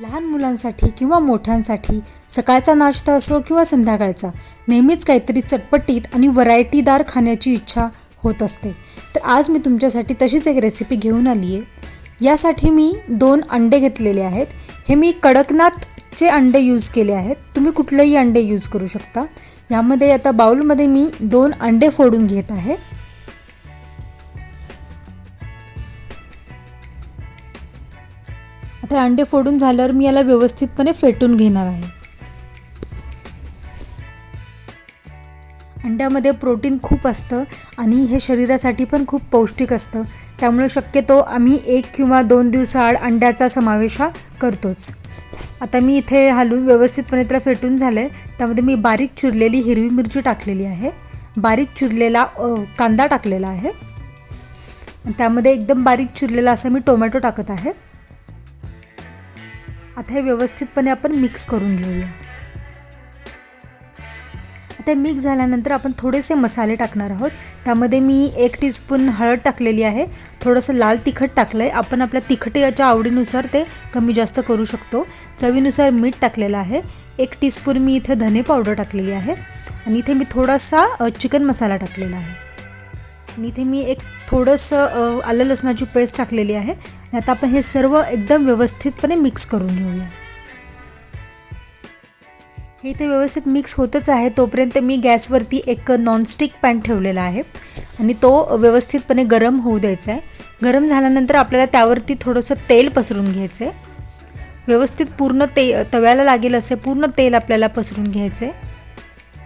लहान मुलांसाठी किंवा मोठ्यांसाठी सकाळचा नाश्ता असो किंवा संध्याकाळचा नेहमीच काहीतरी चटपटीत आणि व्हरायटीदार खाण्याची इच्छा होत असते. तर आज मी तुमच्यासाठी तशीच एक रेसिपी घेऊन आली आहे. यासाठी मी दोन अंडे घेतलेले आहेत. हे मी कडकनाथचे अंडे यूज केले आहेत. तुम्ही कुठलेही अंडे यूज करू शकता. यामध्ये आता बाउलमध्ये मी दोन अंडे फोडून घेत आहे. आता अंडे फोडून झाल्यावर मी याला व्यवस्थितपणे फेटून घेणार आहे. अंड्यामध्ये प्रोटीन खूप असतं आणि हे शरीरासाठी पण खूप पौष्टिक असतं. त्यामुळे शक्यतो आम्ही एक किंवा दोन दिवसाआड अंड्याचा समावेश हा करतोच. आता मी इथे हलवून व्यवस्थितपणे त्याला फेटून झालं आहे त्यामध्ये मी बारीक चिरलेली हिरवी मिरची टाकलेली आहे. बारीक चिरलेला कांदा टाकलेला आहे. त्यामध्ये एकदम बारीक चिरलेला असं मी टोमॅटो टाकत आहे. आता हे व्यवस्थितपणे आपण मिक्स करून घेऊया. आता मिक्स झाल्यानंतर आपण थोडेसे मसाले टाकणार आहोत. त्यामध्ये मी एक टीस्पून हळद टाकलेली आहे. थोडंसं लाल तिखट टाकलं आहे आपण आपल्या तिखटाच्या आवडीनुसार ते कमी जास्त करू शकतो. चवीनुसार मीठ टाकलेलं आहे. एक टीस्पून मी इथे धने पावडर टाकलेली आहे. आणि इथे मी थोडासा चिकन मसाला टाकलेला आहे. आणि इथे मी एक थोडंसं आलं लसणाची पेस्ट टाकलेली आहे. आणि आता आपण हे सर्व एकदम व्यवस्थितपणे मिक्स करून घेऊया. हे इथे व्यवस्थित मिक्स होतच आहे. तोपर्यंत मी गॅसवरती एक नॉनस्टिक पॅन ठेवलेला आहे. आणि तो व्यवस्थितपणे गरम होऊ द्यायचा आहे. गरम झाल्यानंतर आपल्याला त्यावरती थोडंसं तेल पसरून घ्यायचं आहे. व्यवस्थित पूर्ण ते तव्याला लागेल असे पूर्ण तेल आपल्याला पसरून घ्यायचं आहे.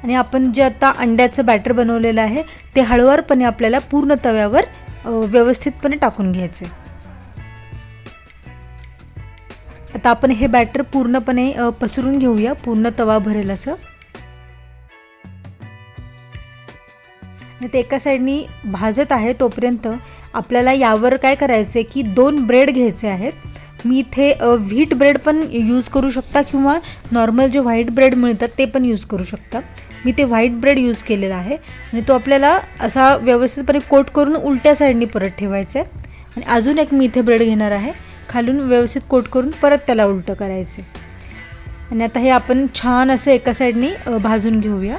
आणि आपण जे आता अंड्याचं बॅटर बनवलेलं आहे ते हळूवारपणे आपल्याला पूर्ण तव्यावर व्यवस्थितपणे टाकून घ्यायचं आहे. आता आपण हे बॅटर पूर्णपणे पसरून घेऊया. पूर्ण तवा भरेल असं. आणि ते एका साईडनी भाजत आहे तोपर्यंत आपल्याला यावर काय करायचं आहे की दोन ब्रेड घ्यायचे आहेत. मी इथे व्हीट ब्रेड पण यूज करू शकता किंवा नॉर्मल जे व्हाईट ब्रेड मिळतात ते पण यूज करू शकता. मी ते व्हाईट ब्रेड यूज केलेला आहे. आणि तो आपल्याला असा व्यवस्थितपणे कोट करून उलट्या साईडनी परत ठेवायचा आहे आणि अजून एक मी इथे ब्रेड घेणार आहे. खालून व्यवस्थित कोट करून परत त्याला उलटं करायचे आणि आता हे आपण छान असं एका साईडनी भाजून घेऊया.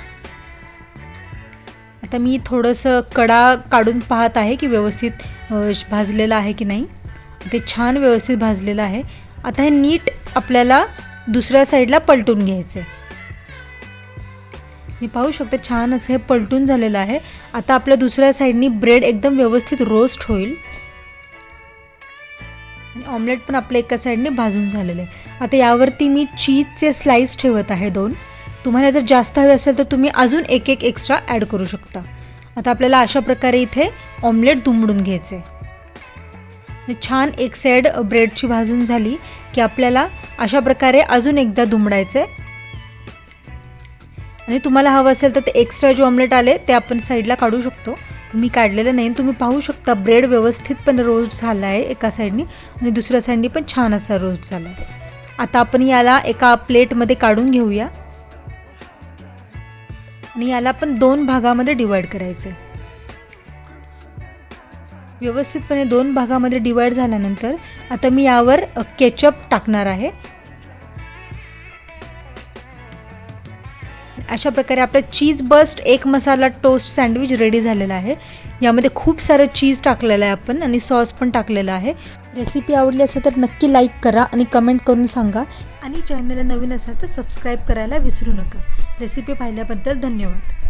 आता मी थोडंसं कडा काढून पाहत आहे की व्यवस्थित भाजलेलं आहे की नाही. ते छान व्यवस्थित भाजलेलं आहे. आता हे नीट आपल्याला दुसऱ्या साईडला पलटून घ्यायचं आहे. मी पाहू शकते छान असं हे पलटून झालेलं आहे. आता आपल्या दुसऱ्या साईडनी ब्रेड एकदम व्यवस्थित रोस्ट होईल. ऑमलेट पण आपल्या एका साईडने भाजून झालेलं आहे. आता यावरती मी चीजचे स्लाईस ठेवत आहे दोन. तुम्हाला जर जास्त हवे असेल तर तुम्ही अजून एक एक एक्स्ट्रा ॲड करू शकता. आता आपल्याला अशा प्रकारे इथे ऑमलेट दुमडून घ्यायचे छान एक साईड ब्रेडची भाजून झाली की आपल्याला अशा प्रकारे अजून एकदा दुमडायचं आहे आणि तुम्हाला हवं असेल तर ते एक्स्ट्रा जे ऑमलेट आले ते आपण साईडला काढू शकतो. मी काढलेलं नाही. तुम्ही पाहू शकता ब्रेड व्यवस्थितपणे रोस्ट झाला आहे एका साईडनी आणि दुसऱ्या साईडनी पण छान असा रोस्ट झाला आहे आता आपण याला एका प्लेटमध्ये काढून घेऊया. आणि याला आपण दोन भागामध्ये डिवाईड करायचं आहे व्यवस्थितपणे दोन भागामध्ये डिवाईड झाल्यानंतर आता मी यावर केचप टाकणार आहे. अशा प्रकारे आपलं चीज बस्ट एक मसाला टोस्ट सँडविच रेडी झालेला आहे. यामध्ये खूप सारं चीज टाकलेलं आहे आपण आणि सॉस पण टाकलेलं आहे. रेसिपी आवडली असेल तर नक्की लाईक करा आणि कमेंट करून सांगा. आणि चॅनलला नवीन असाल तर सबस्क्राईब करायला विसरू नका. रेसिपी पाहिल्याबद्दल धन्यवाद.